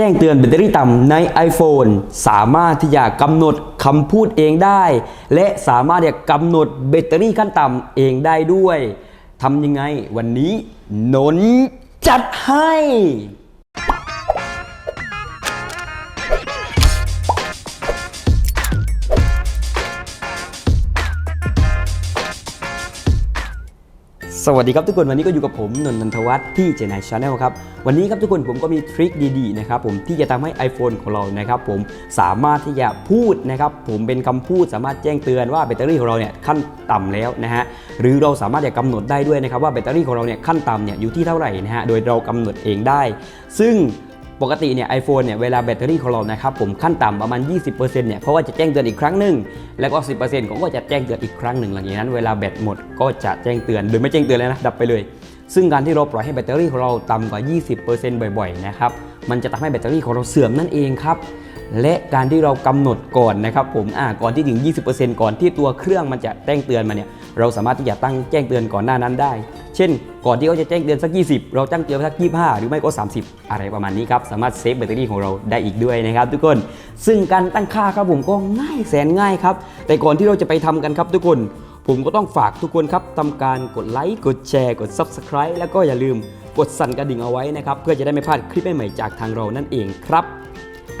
จ้งเตือนแบตเตอรี่ต่ำใน iPhone สามารถที่จะกำหนดคำพูดเองได้ และสามารถที่จะกำหนดแบตเตอรี่ขั้นต่ำเองได้ด้วยทำยังไงวันนี้นนท์จัดให้ สวัสดีครับทุกคนวันนี้ก็อยู่กับผมนนทนทวัฒน์ที่เจนายชาแนลครับวันนี้ครับทุกคนผมก็มีทริคดีๆนะครับผมที่จะทำให้ iPhone ของเรานะครับผมสามารถที่จะพูดนะครับผมเป็นคำพูดสามารถแจ้งเตือนว่าแบตเตอรี่ของเราเนี่ยขั้นต่ำแล้วนะฮะหรือเราสามารถจะกำหนดได้ด้วยนะครับว่าแบตเตอรี่ของเราเนี่ยขั้นต่ำเนี่ยอยู่ที่เท่าไหร่นะฮะโดยเรากำหนดเองได้ ซึ่ง ปกติเนี่ยไอโฟนเนี่ยเวลาแบตเตอรี่ของเรานะครับผมขั้นต่ำประมาณ 20%เนี่ยเขาก็จะแจ้งเตือนอีกครั้งหนึ่งแล้วก็ 10%เขาก็จะแจ้งเตือนอีกครั้งหนึ่งหลังจากนั้นเวลาแบตหมดก็จะแจ้งเตือนหรือไม่แจ้งเตือนเลยนะดับไปเลย ซึ่งการที่เราปล่อยให้แบตเตอรี่ของเราต่ำกว่า 20%บ่อยๆนะครับมันจะทำให้แบตเตอรี่ของเราเสื่อมนั่นเองครับและการที่เรากำหนดก่อนนะครับผมอ่าก่อนที่ถึง 20%ก่อนที่ตัวเครื่องมันจะแจ้งเตือนมาเนี่ย เราสามารถที่จะตั้งแจ้งเตือนก่อนหน้านั้นได้ เช่น ก่อนที่เขาจะแจ้งเตือนสัก 20 เราตั้งเตือนสัก 25 หรือไม่ก็ 30 อะไรประมาณนี้ครับสามารถเซฟแบตเตอรี่ของเราได้อีกด้วยนะครับทุกคนซึ่งการตั้งค่าครับผมก็ง่ายแสนง่ายครับแต่ก่อนที่เราจะไปทำกันครับทุกคน ผมก็ต้องฝากทุกคนครับทำการกดไลค์กดแชร์กด Subscribe แล้วก็อย่าลืมกดสั่นกระดิ่งเอาไว้นะครับเพื่อจะได้ไม่พลาดคลิปใหม่ๆจากทางเรานั่นเองครับ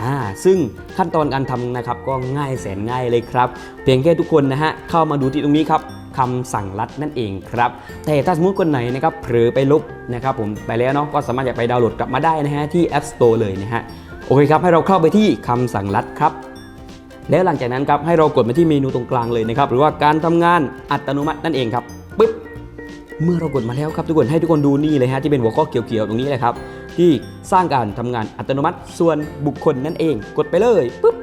อ่าซึ่งขั้นตอนการทำนะครับก็ง่ายแสนง่ายเลยครับ เพียงแค่ทุกคนนะฮะเข้ามาดูที่ตรงนี้ครับ คำสั่งลัดนั่นเองครับ แต่ถ้าสมมติคนไหนนะครับเผลอไปลบนะครับผมไปแล้วเนาะก็สามารถจะไปดาวน์โหลดกลับมาได้นะฮะที่ App Store เลยนะฮะโอเคครับให้เราเข้าไปที่คำสั่งลัดครับแล้วหลังจากนั้นครับให้เรากดมาที่เมนูตรงกลางเลยนะครับหรือว่าการทำงานอัตโนมัตินั่นเองครับปึ๊บเมื่อเรากดมาแล้วครับทุกคนให้ทุกคนดูนี่เลยฮะที่เป็นหัวข้อเขียวๆตรงนี้เลยครับที่สร้างการทำงานอัตโนมัติส่วนบุคคลนั่นเอง กดไปเลยปุ๊บ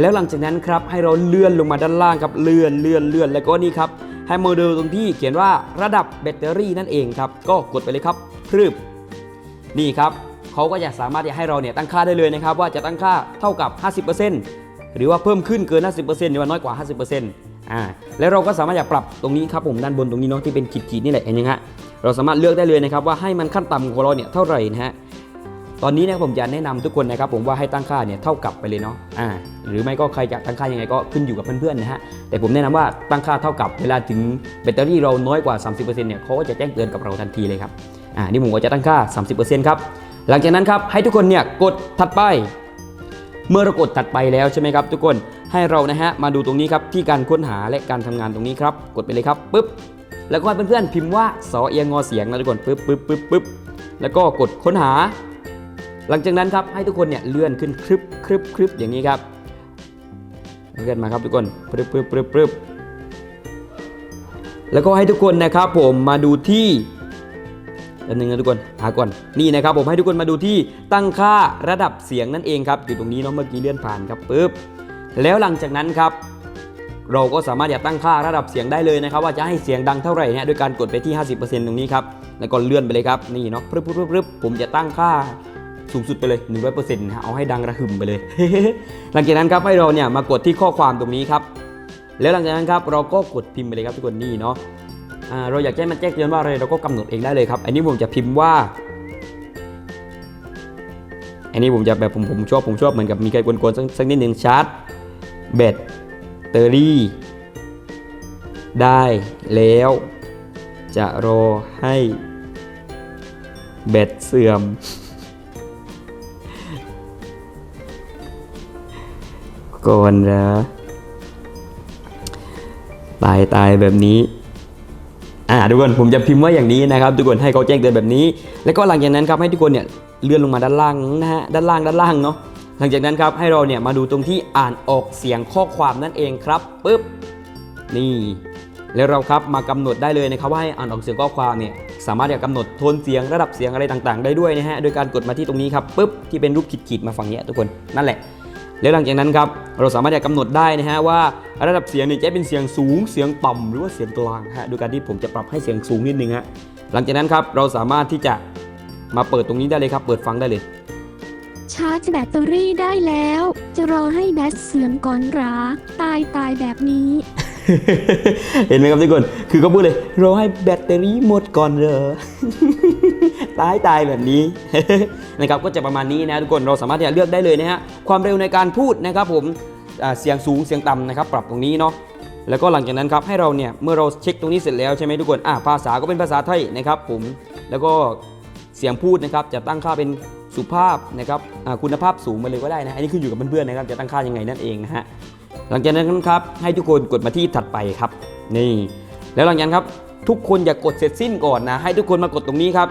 แล้วหลังจากนั้นครับให้เราเลื่อนลงมาด้านล่างครับเลื่อนเลื่อนเลื่อนแล้วก็นี่ครับให้โมเดลตรงที่เขียนว่าระดับแบตเตอรี่นั่นเองครับก็กดไปเลยครับพรึบนี่ครับเขาก็จะสามารถที่ให้เราเนี่ยตั้งค่าได้เลยนะครับว่าจะตั้งค่าเท่ากับ 50%หรือว่าเพิ่มขึ้นเกิน 50%หรือว่าน้อยกว่า 50%อ่าแล้วเราก็สามารถอยากปรับตรงนี้ครับผมด้านบนตรงนี้เนาะที่เป็นขีดๆนี่แหละเห็นยังฮะเราสามารถเลือกได้เลยนะครับว่าให้มันขั้นต่ำของเราเนี่ยเท่าไหร่นะฮะ ตอนนี้เนะผมจะแนะนำทุกคนนะครับผมว่าให้ตั้งค่าเนี่ยเท่ากับไปเลยเนาะอ่าหรือไม่ก็ใครจะตั้งค่ายังไงก็ขึ้นอยู่กับเพื่อนๆนะฮะแต่ผมแนะนำว่าตั้งค่าเท่ากับเวลาถึงแบตเตอรี่เราน้อยกว่า 30%เนี่ยเขาก็จะแจ้งเตือนกับเราทันทีเลยครับอ่านี่ผมก็จะตั้งค่า 30%ครับหลังจากนั้นครับให้ทุกคนเนี่ยกดถัดไป เมื่อเรากดตัดไปแล้วใช่ไหมครับ ทุกคนให้เรานะฮะมาดูตรงนี้ครับที่การค้นหาและการทำงานตรงนี้ครับกดไปเลยครับปุ๊บแล้วก็ให้เพื่อนๆพิมพ์ว่าสอเอียงงอเสียงนะทุกคนปุ๊บปุ๊บปุ๊บปุ๊บแล้วก็กดค้นหา หลังจากนั้นครับให้ทุกคนเนี่ยเลื่อนขึ้นครึบครึบครึบอย่างนี้ครับเลื่อนมาครับทุกคนปึ๊บปึ๊บปึ๊บปึ๊บแล้วก็ให้ทุกคนนะครับผมมาดูที่อันนึงนะทุกคนหาก่อนนี่นะครับผมให้ทุกคนมาดูที่ตั้งค่าระดับเสียงนั่นเองครับอยู่ตรงนี้เนาะเมื่อกี้เลื่อนผ่านครับปุ๊บแล้วหลังจากนั้นครับ เราก็สามารถจะตั้งค่าระดับเสียงได้เลยนะครับ ว่าจะให้เสียงดังเท่าไหร่เนี่ยโดยการกดไปที่ 50%ตรงนี้ครับแล้วก็เลื่อนไปเลยครับนี่เนาะปึ๊บปึ๊บปึ๊บปึ๊บผมจะตั้งค่า สูงสุดไปเลย 100%นะฮะเอาให้ดังระหึ่มไปเลย หลังจากนั้นครับให้เราเนี่ยมากดที่ข้อความตรงนี้ครับ แล้วหลังจากนั้นครับเราก็กดพิมพ์ไปเลยครับทุกคนนี่เนาะเราอยากให้มันแจ้งเตือนว่าอะไรเราก็กำหนดเองได้เลยครับ อันนี้ผมจะพิมพ์ว่า อันนี้ผมจะแบบผมผมชอบผมชอบเหมือนกับมีใครกวนๆสักสักนิดหนึ่งชาร์จแบตเตอรี่ได้แล้ว จะรอให้แบตเสื่อม ก่อนนะตายตายแบบนี้อ่าทุกคนผมจะพิมพ์ว่าอย่างนี้นะครับ ทุกคนให้เขาแจ้งเตือนแบบนี้ แล้วก็หลังจากนั้นครับให้ทุกคนเนี่ยเลื่อนลงมาด้านล่างนะฮะด้านล่างด้านล่างเนาะหลังจากนั้นครับให้เราเนี่ยมาดูตรงที่อ่านออกเสียงข้อความนั่นเองครับปุ๊บนี่ แล้วเราครับมากำหนดได้เลยนะครับว่าให้อ่านออกเสียงข้อความเนี่ยสามารถจะกำหนดโทนเสียงระดับเสียงอะไรต่าง ๆ ได้ด้วยนะฮะโดยการกดมาที่ตรงนี้ครับปุ๊บที่เป็นรูปขีดๆมาฝั่งนี้ทุกคนนั่นแหละ แล้วหลังจากนั้นครับเราสามารถจะกำหนดได้นะฮะว่าระดับเสียงเนี่ยจะเป็นเสียงสูงเสียงต่ำหรือว่าเสียงกลางฮะโดยการที่ผมจะปรับให้เสียงสูงนิดนึงฮะหลังจากนั้นครับเราสามารถที่จะมาเปิดตรงนี้ได้เลยครับ เปิดฟังได้เลย ชาร์จแบตเตอรี่ได้แล้ว จะรอให้แบตเสื่อมก่อนหราตายตายแบบนี้ เห็นไหมครับทุกคน คือเขาพูดเลยเราให้แบตเตอรี่หมดก่อนเหรอ ตายตายแบบนี้นะครับก็จะประมาณนี้นะทุกคนเราสามารถที่จะเลือกได้เลยนะฮะความเร็วในการพูดนะครับผมเสียงสูงเสียงต่ำนะครับปรับตรงนี้เนาะแล้วก็หลังจากนั้นครับให้เราเนี่ยเมื่อเราเช็คตรงนี้เสร็จแล้วใช่ไหมทุกคนอ่าภาษาก็เป็นภาษาไทยนะครับผมแล้วก็เสียงพูดนะครับจะตั้งค่าเป็นสุภาพนะครับคุณภาพสูงมาเลยก็ได้นะอันนี้ขึ้นอยู่กับเพื่อนๆนะครับจะตั้งค่ายังไงนั่นเองนะฮะหลังจากนั้นครับให้ทุกคนกดมาที่ถัดไปครับนี่แล้วหลังจากนั้นครับทุกคนอย่ากดเสร็จสิ้นก่อนนะให้ทุกคนมากดตรงนี้ครับ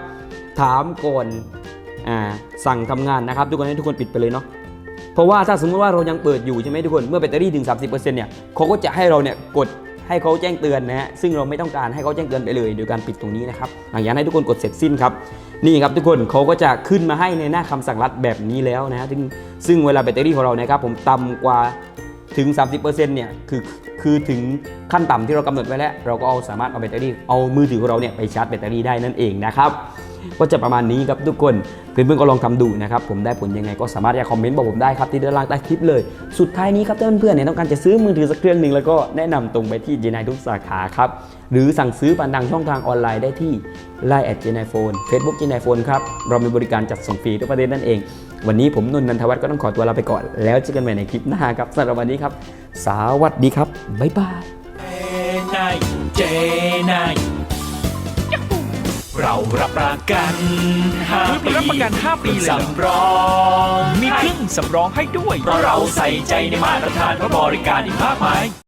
ถามก่อนอ่าสั่งทำงานนะครับทุกคนให้ทุกคนปิดไปเลยเนาะเพราะว่าถ้าสมมติว่าเรายังเปิดอยู่ใช่ไหมทุกคนเมื่อแบตเตอรี่ถึง 30%เนี่ยเขาก็จะให้เราเนี่ยกดให้เขาแจ้งเตือนนะฮะซึ่งเราไม่ต้องการให้เขาแจ้งเตือนไปเลยโดยการปิดตรงนี้นะครับหลังจากนั้นให้ทุกคนกดเสร็จสิ้นครับนี่ครับทุกคนเขาก็จะขึ้นมาให้ในหน้าคำสั่งรัดแบบนี้แล้วนะฮะซึ่งซึ่งเวลาแบตเตอรี่ของเรานะครับผมต่ำกว่าถึง 30%เนี่ยคือคือถึงขั้นต่ำที่เรากำหนดไว้แล้ว เราก็เอาสามารถเอาแบตเตอรี่เอามือถือของเราเนี่ยไปชาร์จแบตเตอรี่ได้นั่นเองนะครับ ก็จะประมาณนี้ครับทุกคนเพื่อนๆก็ลองทำดูนะครับผมได้ผลยังไงก็สามารถจะคอมเมนต์บอกผมได้ครับที่ด้านล่างใต้คลิปเลย สุดท้ายนี้ครับเพื่อนๆเนี่ยต้องการจะซื้อมือถือสักเครื่องหนึ่งแล้วก็แนะนำตรงไปที่เจนายทุกสาขาครับหรือสั่งซื้อผ่านทางช่องทางออนไลน์ได้ที่ Line แอดเจนายโฟนเฟซบุ๊กเจนายโฟนครับเรามีบริการจัดส่งฟรีทุกประเด็นนั่นเอง วันนี้ผมนนท์นันทวัฒน์ก็ต้องขอตัวลาไปก่อน แล้วเจอกันใหม่ในคลิปหน้าครับสำหรับวันนี้ครับสวัสดีครับบ๊ายบายนาย เจนายเรารับประกันห้าปีรับประกัน 5 ปีเลยเหรอ สำรองมีเครื่องสำรองให้ด้วย เพราะเราใส่ใจในมาตรฐานเพราะบริการอีกมากมาย